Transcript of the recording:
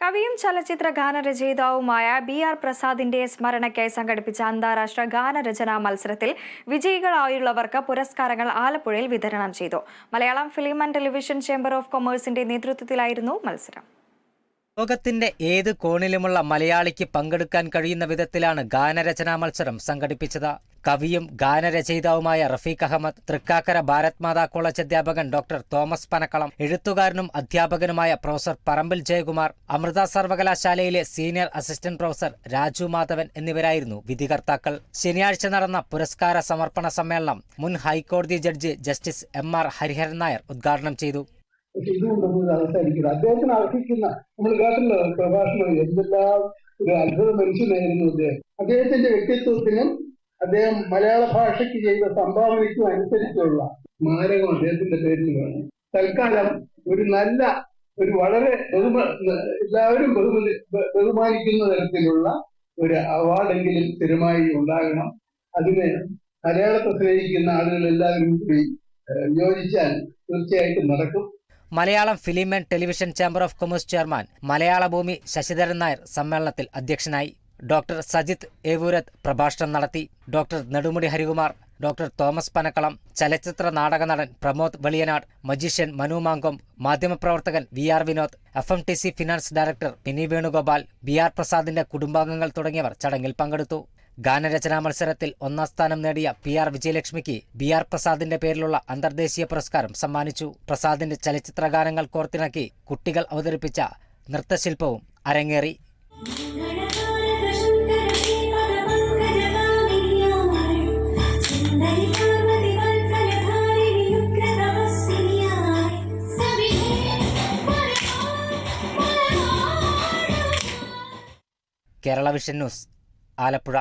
കവിയും ചലച്ചിത്ര ഗാനരചയിതാവുമായ B R പ്രസാദിന്റെ സ്മരണയ്ക്കായി സംഘടിപ്പിച്ച അന്താരാഷ്ട്ര ഗാനരചനാ മത്സരത്തിൽ വിജയികളായുള്ളവർക്ക് പുരസ്കാരങ്ങൾ ആലപ്പുഴയിൽ വിതരണം ചെയ്തു. Malayalam film and television chamber of കൊമേഴ്സിന്റെ നേതൃത്വത്തിലായിരുന്നു മത്സരം. ലോകത്തിന്റെ ഏത് കോണിലുമുള്ള മലയാളിക്ക് പങ്കെടുക്കാൻ കഴിയുന്ന വിധത്തിലാണ് ഗാനരചനാ മത്സരം സംഘടിപ്പിച്ചത്. കവിയും ഗാനരചയിതാവുമായ റഫീഖ് അഹമ്മദ് തൃക്കാക്കര ഭാരത് മാതാ കോളേജ് അധ്യാപകൻ ഡോക്ടർ തോമസ് പനക്കളം എഴുത്തുകാരനും അധ്യാപകനുമായ പ്രൊഫസർ പറമ്പിൽ ജയകുമാർ അമൃത സർവകലാശാലയിലെ senior assistant professor Raju Madhavan എന്നിവരായിരുന്നു വിധികർത്താക്കൾ. ശനിയാഴ്ച നടന്ന പുരസ്കാര സമർപ്പണ സമ്മേളനം മുൻ ഹൈക്കോടതി judge justice M R Hariharan Nair ഉദ്ഘാടനം ചെയ്തു. ഇതുകൊണ്ടൊന്നും അവസാനിക്കുന്നത് അദ്ദേഹത്തിന് അർഹിക്കുന്ന നമ്മൾ കേട്ടല്ലോ പ്രഭാഷണം? എന്തെല്ലാം ഒരു അത്ഭുത മനുഷ്യനായിരുന്നു അദ്ദേഹം. അദ്ദേഹത്തിന്റെ വ്യക്തിത്വത്തിനും അദ്ദേഹം മലയാള ഭാഷയ്ക്ക് ചെയ്ത സംഭാവനയ്ക്കും അനുസരിച്ചുള്ള സ്മാരകം അദ്ദേഹത്തിന്റെ പേരിൽ വേണം തൽക്കാലം ഒരു നല്ല ഒരു വളരെ ബഹുമ എല്ലാവരും ബഹുമതി ബഹുമാനിക്കുന്ന തരത്തിലുള്ള ഒരു അവാർഡെങ്കിലും സ്ഥിരമായി ഉണ്ടാകണം. അതിന് മലയാളത്തെ സ്നേഹിക്കുന്ന ആളുകൾ എല്ലാവരും കൂടി യോജിച്ചാൽ തീർച്ചയായിട്ടും നടക്കും. Malayalam film and television chamber of commerce chairman Malayala Bhoomi Sasidharan Nair സമ്മേളനത്തിൽ അധ്യക്ഷനായി ഡോക്ടർ സജിത് ഏവൂരത്ത് പ്രഭാഷണം നടത്തി doctor Nedumudi Harikumar doctor Thomas Panakkalam ചലച്ചിത്ര നാടക നടൻ പ്രമോദ് വെളിയനാട് മജീഷ്യൻ മനു മാങ്കോം മാധ്യമപ്രവർത്തകൻ V R Vinod F M T C finance director Mini Venugopal B R പ്രസാദിന്റെ കുടുംബാംഗങ്ങൾ തുടങ്ങിയവർ ചടങ്ങിൽ പങ്കെടുത്തു. ഗാനരചനാ മത്സരത്തിൽ ഒന്നാം സ്ഥാനം നേടിയ പി ആർ വിജയലക്ഷ്മിക്ക് ബി ആർ പ്രസാദിന്റെ പേരിലുള്ള അന്തർദേശീയ പുരസ്കാരം സമ്മാനിച്ചു. പ്രസാദിന്റെ ചലച്ചിത്ര ഗാനങ്ങൾ കോർത്തിണക്കി കുട്ടികൾ അവതരിപ്പിച്ച നൃത്തശില്പവും അരങ്ങേറി. Kerala vision news Alappuzha.